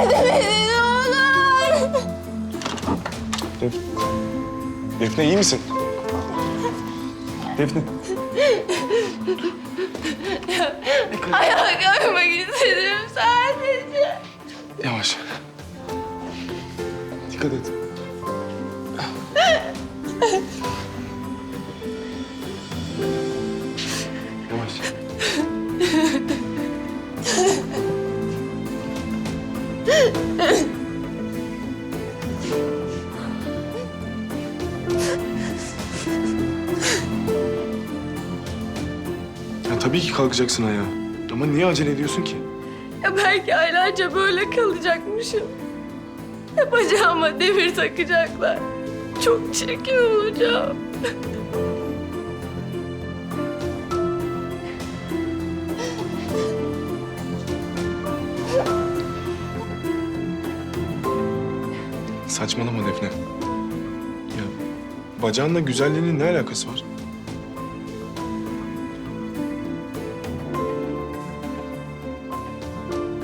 Yardım edin ne olur. Def Defne iyi misin? Defne. Ayağa kalkmak istedim sadece. Yavaş. Dikkat et. Ya tabii ki kalkacaksın ayağa. Ama niye acele ediyorsun ki? Ya belki aylarca böyle kalacakmışım. Ya bacağıma demir takacaklar. Çok çirkin olacağım. Saçmalama Defne. Ya bacağınla güzelliğinin ne alakası var?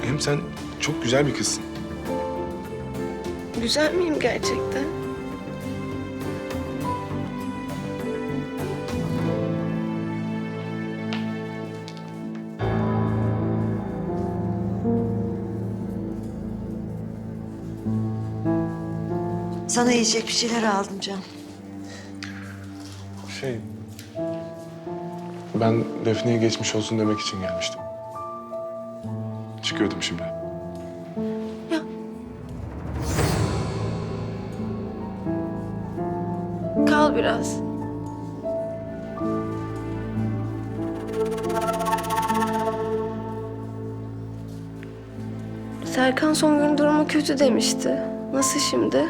Hem sen çok güzel bir kızsın. Güzel miyim gerçekten? Sana yiyecek bir şeyler aldım Can. Şey... Ben Defne'ye geçmiş olsun demek için gelmiştim. Çıkıyordum şimdi. Kal biraz. Serkan son gün durumu kötü demişti. Nasıl şimdi?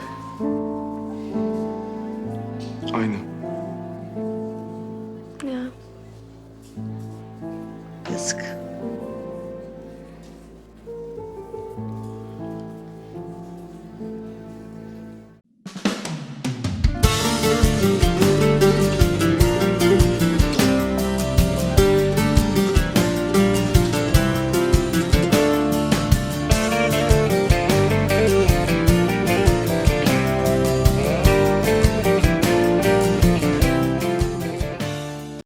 Aynı. Ya.